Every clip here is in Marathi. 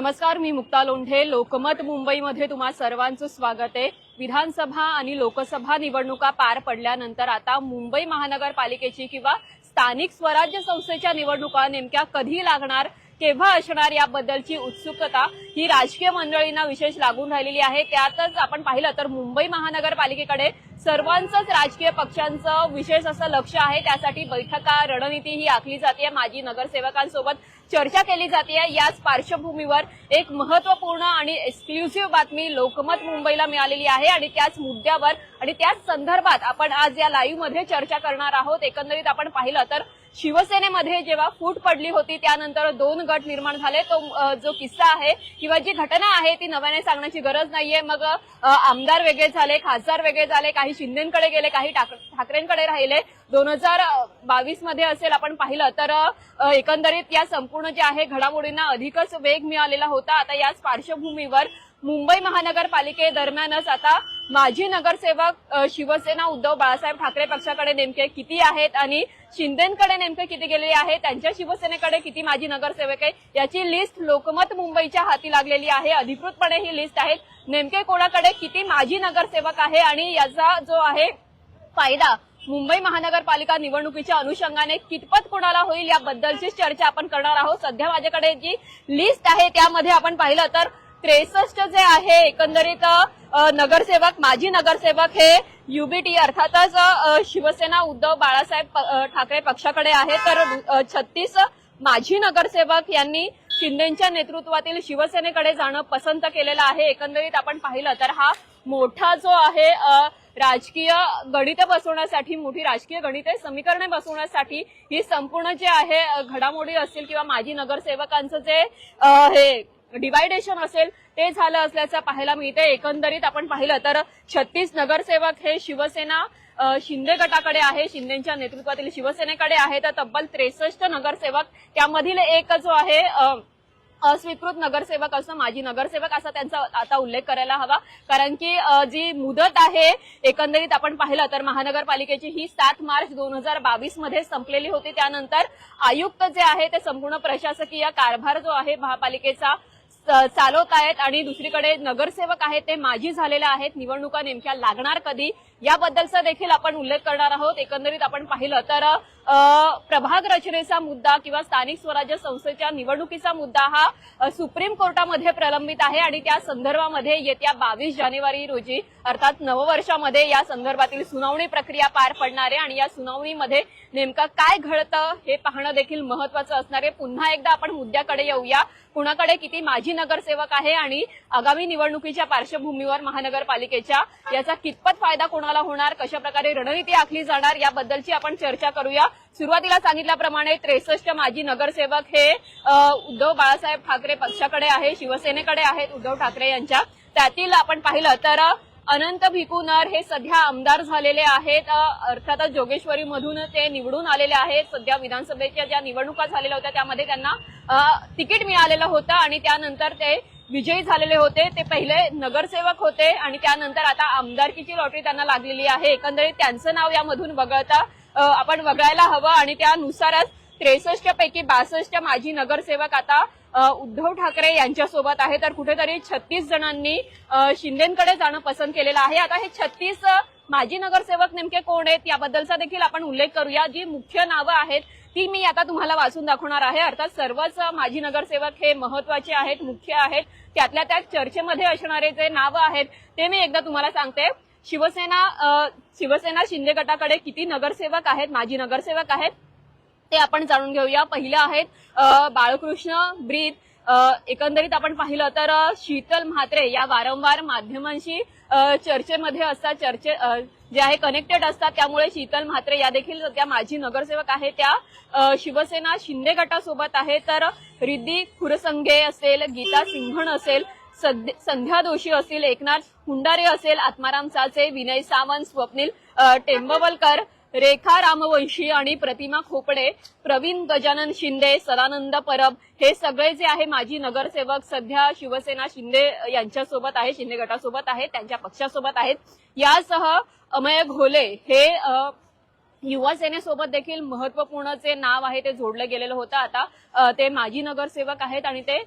नमस्कार मी मुक्ता लोंढे. लोकमत मुंबईमध्ये तुम्हा सर्वांचं स्वागत आहे. विधानसभा आणि लोकसभा निवडणुका पार पडल्यानंतर आता मुंबई महानगरपालिकेची किंवा स्थानिक स्वराज्य संस्थेच्या निवडणुका नेमक्या कधी लागणार केव्हा असणार याबद्दलची उत्सुकता ही राजकीय मंडळींना विशेष लागून राहिलेली आहे. त्यातच आपण पाहिलं तर मुंबई महानगरपालिकेकडे सर्वांचंच राजकीय पक्षांचं विशेष असं लक्ष आहे. त्यासाठी बैठका रणनीती ही आखली जाते. माजी नगरसेवकांसोबत चर्चा केली जाते. याच पार्श्वभूमीवर एक महत्त्वपूर्ण आणि एक्सक्लुसिव्ह बातमी लोकमत मुंबईला मिळालेली आहे आणि त्याच मुद्द्यावर आणि त्याच संदर्भात आपण आज या लाईव्हमध्ये चर्चा करणार आहोत. एकंदरीत आपण पाहिलं तर शिवसेनेमध्ये जेव्हा फूट पडली होती त्यानंतर दोन गट निर्माण झाले. तो जो किस्सा आहे किंवा जी घटना आहे ती नव्याने सांगण्याची गरज नाहीये. मग आमदार वेगळे झाले खासदार वेगळे झाले काही शिंदेकडे गेले काही ठाक- ठाकरेंकडे राहिले. दोन हजार बावीसमध्ये असेल आपण पाहिलं तर एकंदरीत या संपूर्ण जे आहे घडामोडींना अधिकच वेग मिळालेला होता. आता याच पार्श्वभूमीवर मुंबई महानगरपालिकेदरम्यानच आता माजी नगरसेवक शिवसेना उद्धव बाळासाहेब ठाकरे पक्षाकडे नेमके किती आहेत आणि शिंदेकडे नेमके किती गेलेले आहे त्यांच्या शिवसेनेकडे किती माजी नगरसेवक आहे याची लिस्ट लोकमत मुंबईच्या हाती लागलेली आहे. अधिकृतपणे ही लिस्ट आहे नेमके कोणाकडे किती माजी नगरसेवक आहे आणि याचा जो आहे फायदा मुंबई महानगरपालिका निवडणुकीच्या अनुषंगाने कितपत कोणाला होईल याबद्दलचीच चर्चा आपण करणार आहोत. सध्या माझ्याकडे जी लिस्ट आहे त्यामध्ये आपण पाहिलं तर त्रेसष्ट जे आहे एकंदरीत नगरसेवक माजी नगरसेवक हे युबीटी अर्थातच शिवसेना उद्धव बाळासाहेब ठाकरे पक्षाकडे आहे. तर छत्तीस माजी नगरसेवक यांनी शिंदेच्या नेतृत्वातील शिवसेनेकडे जाणं पसंत केलेलं आहे. एकंदरीत आपण पाहिलं तर हा मोठा जो आहे राजकीय गणित बसवण्यासाठी मोठी राजकीय गणिते समीकरणे बसवण्यासाठी ही संपूर्ण जे आहे घडामोडी असतील किंवा माजी नगरसेवकांचं जे हे डिवायडेशन असेल ते झालं असल्याचं पाहायला मिळते एकंदरीत आपण पाहिलं तर छत्तीस नगरसेवक हे शिवसेना शिंदे गटाकडे आहे. शिंदेच्या नेतृत्वातील शिवसेनेकडे आहे. तर तब्बल त्रेसष्ट नगरसेवक त्यामधील एक जो आहे अस्वीकृत नगरसेवक असं माजी नगरसेवक असा त्यांचा आता उल्लेख करायला हवा. कारण की जी मुदत आहे एकंदरीत आपण पाहिलं तर महानगरपालिकेची ही सात मार्च दोन हजार बावीसमध्ये संपलेली होती. त्यानंतर आयुक्त जे आहे ते संपूर्ण प्रशासकीय कारभार जो आहे महापालिकेचा चालवत आहेत आणि दुसरीकडे नगरसेवक आहेत ते माजी झालेले आहेत. निवडणुका नेमक्या लागणार कधी? याबद्दलचा देखील आपण उल्लेख करणार आहोत. एकंदरीत आपण पाहिलं तर प्रभाग रचनेचा मुद्दा किंवा स्थानिक स्वराज्य संस्थेच्या निवडणुकीचा मुद्दा हा सुप्रीम कोर्टामध्ये प्रलंबित आहे आणि त्या संदर्भामध्ये येत्या बावीस जानेवारी रोजी अर्थात नववर्षामध्ये या संदर्भातील सुनावणी प्रक्रिया पार पडणार आहे आणि या सुनावणीमध्ये नेमकं काय घडतं हे पाहणं देखील महत्वाचं असणार आहे. पुन्हा एकदा आपण मुद्द्याकडे येऊया. कुणाकडे किती माजी नगरसेवक आहे आणि आगामी निवडणुकीच्या पार्श्वभूमीवर महानगरपालिकेच्या याचा कितपत फायदा कोणाला होणार कशा प्रकारे रणनीती आखली जाणार याबद्दलची आपण चर्चा करूया. सुरुवातीला सांगितल्याप्रमाणे त्रेसष्ट माजी नगरसेवक हे उद्धव बाळासाहेब ठाकरे पक्षाकडे आहे शिवसेनेकडे आहेत उद्धव ठाकरे यांच्या. त्यातील आपण पाहिलं तर अनंत भिकुनर हे सध्या आमदार झालेले आहेत. अर्थातच जोगेश्वरीमधून ते निवडून आलेले आहेत. सध्या विधानसभेच्या ज्या निवडणुका झालेल्या होत्या त्यामध्ये त्यांना तिकीट मिळालेलं होतं आणि त्यानंतर ते विजयी झालेले होते ते पहिले नगरसेवक होते आणि त्यानंतर आता आमदारकीची लॉटरी त्यांना लागलेली आहे. एकंदरीत त्यांचं नाव यामधून वगळता आपण वगळायला हवं आणि त्यानुसारच त्रेसष्ट पैकी बासष्ट माजी नगरसेवक आता उद्धव ठाकरे यांच्यासोबत आहे. तर कुठेतरी छत्तीस जणांनी शिंदेकडे जाणं पसंत केलेलं आहे. आता हे छत्तीस माजी नगरसेवक नेमके कोण आहेत याबद्दलचा देखील आपण उल्लेख करूया. जी मुख्य नावं आहेत ती मी आता तुम्हाला वाचून दाखवणार आहे. अर्थात सर्वच माजी नगरसेवक हे महत्त्वाचे आहेत मुख्य आहेत. त्यातल्या त्यात चर्चेमध्ये असणारे जे नावं आहेत ते मी एकदा तुम्हाला सांगते. शिवसेना शिवसेना शिंदे गटाकडे किती नगरसेवक आहेत माजी नगरसेवक आहेत ते आपण जाणून घेऊया. पहिलं आहेत बाळकृष्ण ब्रीद. एकंदरीत आपण पाहिलं तर शीतल म्हात्रे या वारंवार माध्यमांशी चर्चेमध्ये असतात चर्चे जे आहे कनेक्टेड असतात त्यामुळे शीतल म्हात्रे या देखील त्या माजी नगरसेवक आहे त्या शिवसेना शिंदे गटासोबत आहे. तर रिद्धी खुरसंगे असेल गीता सिंघण असेल संध्या दोषी असतील एकनाथ हुंडारे असेल आत्माराम साचे विनय सावंत स्वप्नील टेंबवलकर रेखा रामवंशी आणि प्रतिमा खोपडे प्रवीण गजानन शिंदे सदानंद परब हे सगळे जे आहे माजी नगरसेवक सध्या शिवसेना शिंदे यांच्यासोबत आहे शिंदे गटासोबत आहेत त्यांच्या पक्षासोबत आहेत. यासह अमय घोले हे युवा सेनेसोबत देखील महत्त्वपूर्ण जे नाव आहे ते जोडलं गेलेलं होतं. आता ते माजी नगरसेवक आहेत आणि ते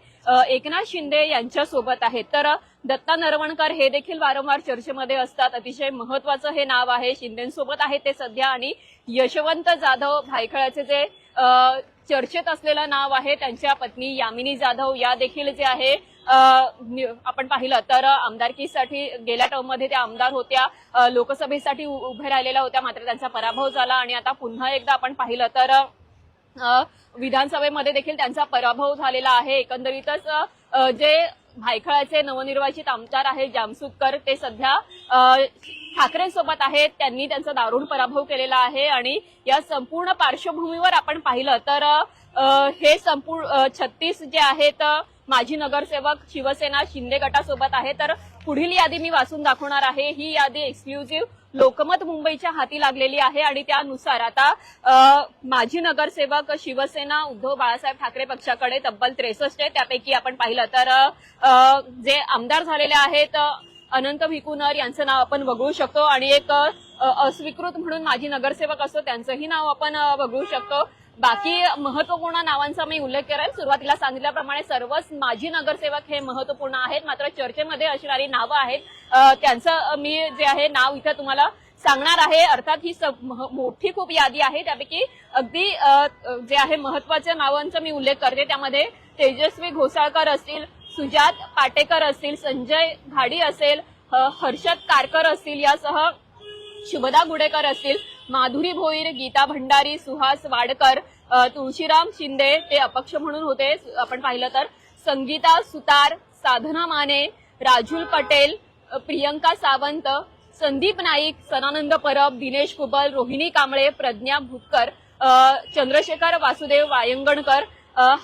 एकनाथ शिंदे यांच्या सोबत आहेत. तर दत्ता नरवणकर हे देखील वारंवार चर्चेमध्ये असतात. अतिशय महत्वाचं हे नाव आहे. शिंदेसोबत आहे ते सध्या आणि यशवंत जाधव भायखळाचे जे चर्चेत असलेलं नाव आहे त्यांच्या पत्नी यामिनी जाधव. या देखील जे आहे आपण पाहिलं तर आमदारकीसाठी गेल्या टर्ममध्ये त्या आमदार होत्या. लोकसभेसाठी उ- उभे राहिलेल्या होत्या मात्र त्यांचा पराभव झाला आणि आता पुन्हा एकदा आपण पाहिलं तर विधानसभेमध्ये देखील त्यांचा पराभव झालेला आहे. एकंदरीतच जे भायखळाचे नवनिर्वाचित आमदार आहे जामसुतकर ते सध्या ठाकरेंसोबत आहेत त्यांनी त्यांचा दारुण पराभव केलेला आहे आणि या संपूर्ण पार्श्वभूमीवर आपण पाहिलं तर हे संपूर्ण छत्तीस जे आहेत माजी नगरसेवक शिवसेना शिंदे गटासोबत आहे. तर पुढील यादी मी वाचून दाखवणार आहे. ही यादी एक्सक्लुझिव्ह लोकमत मुंबईच्या हाती लागलेली आहे आणि त्यानुसार आता माजी नगरसेवक शिवसेना उद्धव बाळासाहेब ठाकरे पक्षाकडे तब्बल त्रेसष्ट आहे. त्यापैकी आपण पाहिलं तर जे आमदार झालेले आहेत अनंत भिकुनर यांचं नाव आपण वगळू शकतो आणि एक अस्वीकृत म्हणून माजी नगरसेवक असतो त्यांचंही नाव आपण वगळू शकतो. बाकी महत्त्वपूर्ण नावांचा मी उल्लेख करेल सुरुवातीला सांगितल्याप्रमाणे सर्वच माजी नगरसेवक हे महत्त्वपूर्ण आहेत. मात्र चर्चेमध्ये असणारी नावं आहेत. त्यांचं मी जे आहे नाव इथं तुम्हाला सांगणार आहे. अर्थात ही मोठी खूप यादी आहे. त्यापैकी अगदी जे आहे महत्त्वाच्या नावांचा मी उल्लेख करते. त्यामध्ये तेजस्वी घोसाळकर असतील सुजात पाटेकर असतील संजय घाडी असेल हर्षद कारकर असतील यासह शुभदा गुडेकर असतील माधुरी भोईर गीता भंडारी सुहास वाडकर तुळशीराम शिंदे ते अपक्ष म्हणून होते आपण पाहिलं तर. संगीता सुतार साधना माने राजुल पटेल प्रियंका सावंत संदीप नाईक सनानंद परब दिनेश कुबल रोहिणी कांबळे प्रज्ञा भुतकर चंद्रशेखर वासुदेव वायंगणकर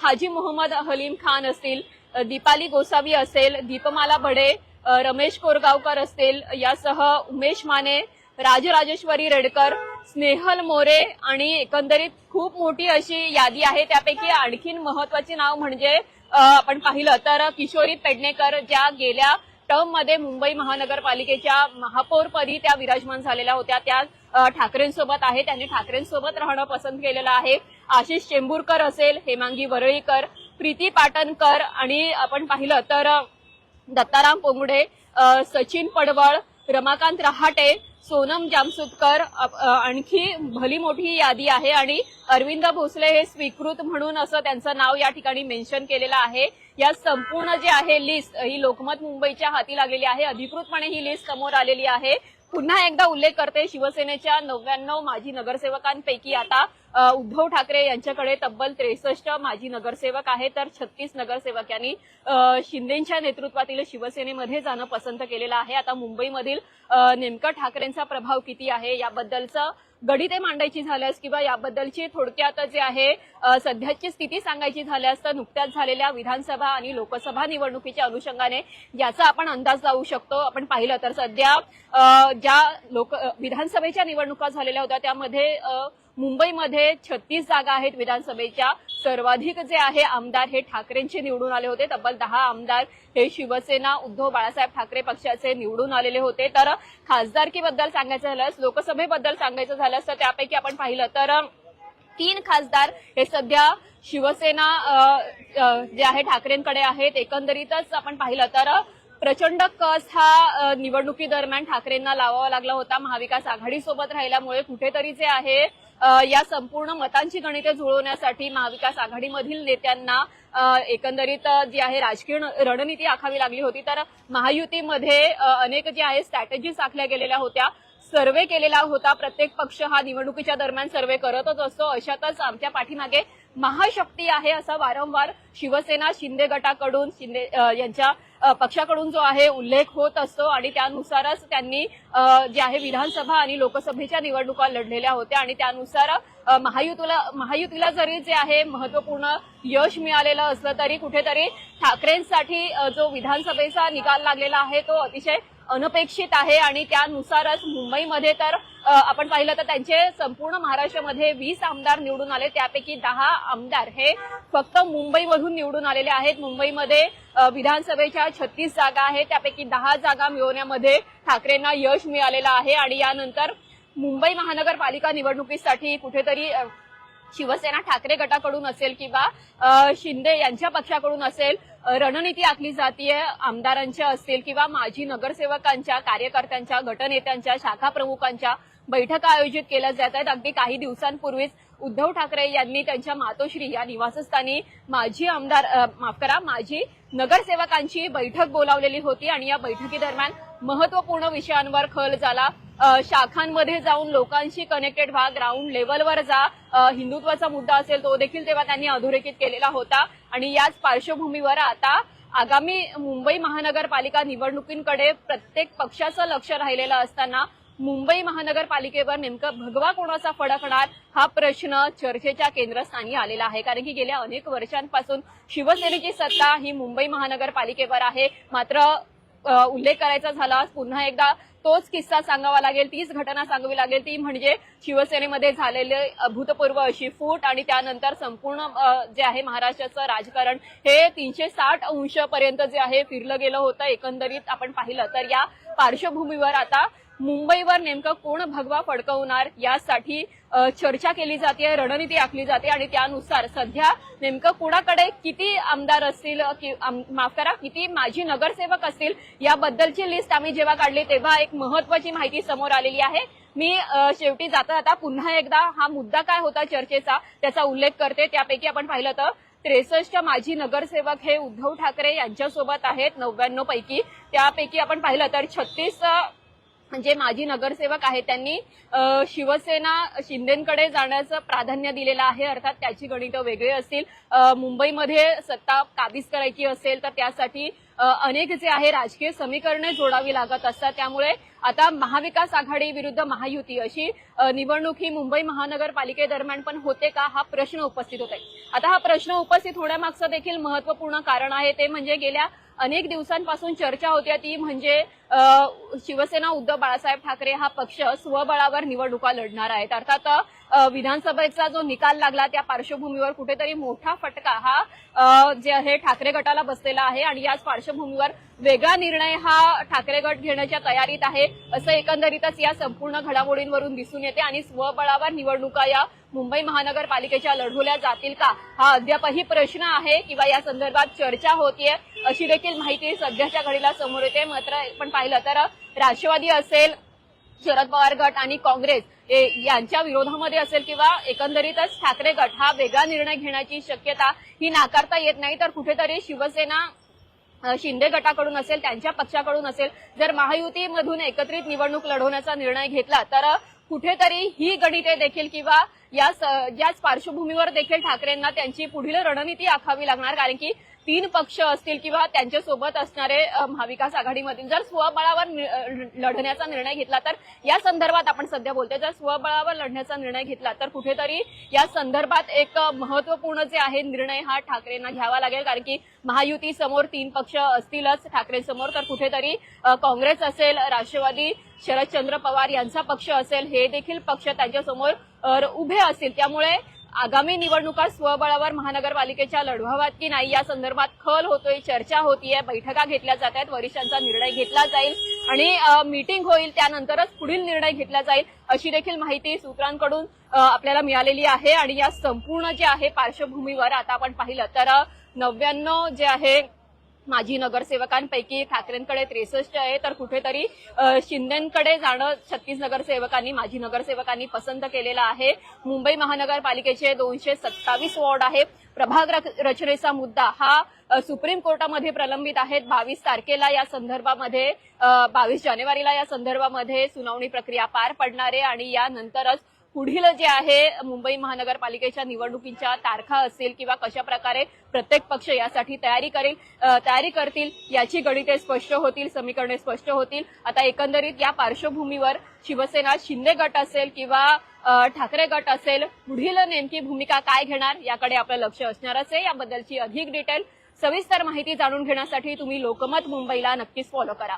हाजी मोहम्मद हलीम खान असतील दीपाली गोसावी असेल दीपमाला बडे रमेश कोरगावकर असतील यासह उमेश माने राजराजेश्वरी रेडकर स्नेहल मोरे आणि एकंदरीत खूप मोठी अशी यादी आहे. त्यापैकी आणखीन महत्त्वाचे नाव म्हणजे आपण पाहिलं तर किशोरी पेडणेकर ज्या गेल्या टर्ममध्ये मुंबई महानगरपालिकेच्या महापौरपदी त्या विराजमान झालेल्या होत्या. त्या ठाकरेंसोबत आहे. त्यांनी ठाकरेंसोबत राहणं पसंत केलेलं आहे. आशिष चेंबूरकर असेल हेमांगी वरळीकर प्रीती पाटणकर आणि आपण पाहिलं तर दत्ताराम पोंगडे सचिन पडवळ रमाकांत रहाटे सोनम जामसुतकर आणखी भली मोठी यादी आहे आणि अरविंद भोसले हे स्वीकृत म्हणून असं त्यांचं नाव या ठिकाणी मेन्शन केलेलं आहे. या संपूर्ण जे आहे लिस्ट ही लोकमत मुंबईच्या हाती लागलेली आहे. अधिकृतपणे ही लिस्ट समोर आलेली आहे. पुन्हा एकदा उल्लेख करते शिवसेनेच्या नव्याण्णव माजी नगरसेवकांपैकी आता उद्धव ठाकरे यांच्याकडे तब्बल त्रेसष्ट माजी नगरसेवक आहे तर छत्तीस नगरसेवक यांनी शिंदेच्या नेतृत्वातील शिवसेनेमध्ये जाणं पसंत केलेलं आहे. आता मुंबईमधील नेमकं ठाकरेंचा प्रभाव किती आहे? याबद्दलचं गणिते मांडायची झाल्यास किंवा याबद्दलची थोडक्यात जे आहे सध्याची स्थिती सांगायची झाल्यास तर नुकत्याच झालेल्या विधानसभा आणि लोकसभा निवडणुकीच्या अनुषंगाने याचा आपण अंदाज लावू शकतो. आपण पाहिलं तर सध्या ज्या लोक विधानसभेच्या निवडणुका झालेल्या होत्या त्यामध्ये मुंबईमध्ये छत्तीस जागा आहेत विधानसभेच्या. सर्वाधिक जे आहे आमदार हे ठाकरेंचे निवडून आले होते. तब्बल दहा आमदार हे शिवसेना उद्धव बाळासाहेब ठाकरे पक्षाचे निवडून आलेले होते. तर खासदारकीबद्दल सांगायचं झाल्यास लोकसभेबद्दल सांगायचं झाल्यास तर त्यापैकी आपण पाहिलं तर तीन खासदार हे सध्या शिवसेना जे आहे ठाकरेंकडे आहेत. एकंदरीतच आपण पाहिलं तर प्रचंड कस हा निवडणुकीदरम्यान निवडणुकी दरम्यान ठाकरेंना लावावा लागला होता. महाविकास आघाडीसोबत राहिल्यामुळे कुठेतरी जे आहे या संपूर्ण मतांची गणिते जुळवण्यासाठी महाविकास आघाडीमधील नेत्यांना एकंदरीत जी आहे राजकीय रणनीती आखावी लागली होती. तर महायुतीमध्ये अनेक जे आहे स्ट्रॅटेजीज आखल्या गेलेल्या होत्या. सर्वे केलेला होता. प्रत्येक पक्ष हा निवडणुकीच्या दरम्यान सर्वे करतच असतो. अशातच आमच्या पाठीमागे महाशक्ती आहे असा वारंवार शिवसेना शिंदे गटाकडून शिंदे यांच्या पक्षाकडून जो आहे उल्लेख होत असतो आणि त्यानुसारच त्यांनी जे आहे विधानसभा आणि लोकसभेच्या निवडणुका लढलेल्या होत्या आणि त्यानुसार महायुतीला महायुतीला जरी जे आहे महत्त्वपूर्ण यश मिळालेलं असलं तरी कुठेतरी ठाकरेंसाठी जो विधानसभेचा निकाल लागलेला आहे तो अतिशय अनपेक्षित आहे आणि त्यानुसारच मुंबईमध्ये तर आपण पाहिलं तर त्यांचे संपूर्ण महाराष्ट्रामध्ये वीस आमदार निवडून आले त्यापैकी दहा आमदार हे फक्त मुंबईमधून निवडून आलेले आहेत. मुंबईमध्ये विधानसभेच्या छत्तीस जागा आहेत त्यापैकी दहा जागा मिळवण्यामध्ये ठाकरेंना यश मिळालेलं आहे आणि यानंतर मुंबई महानगरपालिका निवडणुकीसाठी कुठेतरी शिवसेना ठाकरे गटाकडून असेल किंवा शिंदे यांच्या पक्षाकडून असेल रणनीती आखली जातीये आमदारांच्या असतील किंवा माजी नगरसेवकांच्या कार्यकर्त्यांच्या गटनेत्यांच्या शाखा प्रमुखांच्या बैठका आयोजित केल्या जात आहेत. अगदी काही दिवसांपूर्वीच उद्धव ठाकरे यांनी त्यांच्या मातोश्री या निवासस्थानी माजी आमदार माफ करा माजी नगरसेवकांची बैठक बोलावलेली होती आणि या बैठकीदरम्यान महत्त्वपूर्ण विषयांवर खल झाला. शाखांमध्ये जाऊन लोकांशी कनेक्टेड व्हा ग्राउंड लेवलवर जा. हिंदुत्वाचा मुद्दा असेल तो देखील तेव्हा त्यांनी अधोरेखित केलेला होता. आणि याच पार्श्वभूमीवर आता आगामी मुंबई महानगरपालिका निवडणुकींकडे प्रत्येक पक्षाचं लक्ष राहिलेलं असताना मुंबई महानगरपालिकेवर नेमकं भगवा कोणाचा फडकणार हा प्रश्न चर्चेच्या केंद्रस्थानी आलेला आहे. कारण की गेल्या अनेक वर्षांपासून शिवसेनेची सत्ता ही मुंबई महानगरपालिकेवर आहे. मात्र उल्लेख करायचा झाला पुन्हा एकदा तोच किस्सा सांगावा लागेल तीच घटना सांगावी लागेल ती म्हणजे शिवसेनेमध्ये झालेले अभूतपूर्व अशी फूट आणि त्यानंतर संपूर्ण जे आहे महाराष्ट्राचं राजकारण हे तीनशे साठ अंश पर्यंत जे आहे फिरलं गेलं होतं एकंदरीत आपण पाहिलं तर या पार्श्वभूमीवर आता मुंबईवर नेमकं कोण भगवा फडकवणार यासाठी चर्चा केली जाते रणनीती आखली जाते आणि त्यानुसार सध्या नेमकं कुणाकडे किती आमदार असतील आम- माफ करा किती माजी नगरसेवक असतील याबद्दलची लिस्ट आम्ही जेव्हा काढली तेव्हा एक महत्वाची माहिती समोर आलेली आहे. मी शेवटी जाता जाता पुन्हा एकदा हा मुद्दा काय होता चर्चेचा त्याचा उल्लेख करते. त्यापैकी आपण पाहिलं तर त्रेसष्ट माजी नगरसेवक हे उद्धव ठाकरे यांच्यासोबत आहेत नव्याण्णव पैकी. त्यापैकी आपण पाहिलं तर छत्तीस जे माजी नगरसेवक आहेत त्यांनी शिवसेना शिंदेकडे जाण्याचं प्राधान्य दिलेलं आहे. अर्थात त्याची गणितं वेगळी असतील. मुंबईमध्ये सत्ता काबीज करायची असेल तर त्यासाठी अनेक जे आहे राजकीय समीकरणे जोडावी लागत असतात. त्यामुळे आता महाविकास आघाडी विरुद्ध महायुती अशी निवडणूक ही मुंबई महानगरपालिकेदरम्यान पण होते का? हा प्रश्न उपस्थित होत आहे आता हा प्रश्न उपस्थित होण्यामागचं देखील महत्त्वपूर्ण कारण आहे. ते म्हणजे गेल्या अनेक दिवसांपासून चर्चा होत्या ती म्हणजे शिवसेना उद्धव बाळासाहेब ठाकरे हा पक्ष स्वबळावर निवडणुका लढणार आहेत. अर्थात विधानसभेचा जो निकाल लागला त्या पार्श्वभूमीवर कुठेतरी मोठा फटका हा जे आहे ठाकरे गटाला बसलेला आहे. आणि याच पार्श्वभूमीवर वेगळा निर्णय हा ठाकरे गट घेण्याच्या तयारीत आहे. असं एकंदरीतच या संपूर्ण घडामोडींवरून दिसून येते. आणि स्वबळावर निवडणुका या मुंबई महानगरपालिकेच्या लढवल्या जातील का? हा अद्यापही प्रश्न आहे किंवा या संदर्भात चर्चा होतीये अशी देखील माहिती सध्याच्या घडीला समोर येते. मात्र पण पाहिलं तर राष्ट्रवादी असेल शरद पवार गट आणि काँग्रेस यांच्या विरोधामध्ये असेल किंवा एकंदरीतच ठाकरे गट हा वेगळा निर्णय घेण्याची शक्यता ही नाकारता येत नाही तर कुठेतरी शिवसेना शिंदे गटाकडून असेल त्यांच्या पक्षाकडून असेल जर महायुतीमधून एकत्रित निवडणूक लढवण्याचा निर्णय घेतला तर कुठेतरी ही गणिते देखील किंवा या याच पार्श्वभूमीवर देखील ठाकरेंना त्यांची पुढील रणनीती आखावी लागणार कारण की तीन पक्ष असतील किंवा त्यांच्यासोबत असणारे महाविकास आघाडीमधील जर स्वबळावर लढण्याचा निर्णय घेतला तर या संदर्भात आपण सध्या बोलतोय. जर स्वबळावर लढण्याचा निर्णय घेतला तर कुठेतरी या संदर्भात एक महत्त्वपूर्ण जे आहे निर्णय हा ठाकरेंना घ्यावा लागेल. कारण की महायुती समोर तीन पक्ष असतीलच ठाकरेंसमोर तर कुठेतरी काँग्रेस असेल राष्ट्रवादी शरदचंद्र पवार यांचा पक्ष असेल हे देखील पक्ष त्यांच्यासमोर उभे असतील. त्यामुळे आगामी निवडणुका स्वबळावर महानगरपालिकेच्या लढवाव्यात की नाही या संदर्भात खल होतोय चर्चा होतीये बैठका घेतल्या जात आहेत वरिष्ठांचा निर्णय घेतला जाईल आणि मीटिंग होईल त्यानंतरच पुढील निर्णय घेतला जाईल अशी देखील माहिती सूत्रांकडून आपल्याला मिळालेली आहे. आणि या संपूर्ण जे आहे पार्श्वभूमीवर आता आपण पाहिलं तर नव्याण्णव जे आहे माजी नगरसेवकांपैकी ठाकरेंकडे त्रेसष्ट आहे. तर कुठेतरी शिंदेकडे जाणं छत्तीस नगरसेवकांनी माजी नगरसेवकांनी पसंत केलेलं आहे. मुंबई महानगरपालिकेचे दोनशे सत्तावीस वॉर्ड आहे प्रभाग रचनेचा मुद्दा हा सुप्रीम कोर्टामध्ये प्रलंबित आहेत. बावीस तारखेला या संदर्भामध्ये बावीस जानेवारीला या संदर्भामध्ये सुनावणी प्रक्रिया पार पडणार आहे आणि यानंतरच पुढील जे आहे मुंबई महानगरपालिकेच्या निवडणुकीच्या तारखा असतील किंवा कशा प्रकारे प्रत्येक पक्ष यासाठी तयारी करेल तयारी करतील याची गणिते स्पष्ट होतील समीकरणे स्पष्ट होतील. आता एकंदरीत या पार्श्वभूमीवर शिवसेना शिंदे गट असेल किंवा ठाकरे गट असेल पुढील नेमकी भूमिका काय घेणार याकडे आपलं लक्ष असणारच आहे याबद्दलची अधिक डिटेल सविस्तर माहिती जाणून घेण्यासाठी तुम्ही लोकमत मुंबईला नक्कीच फॉलो करा.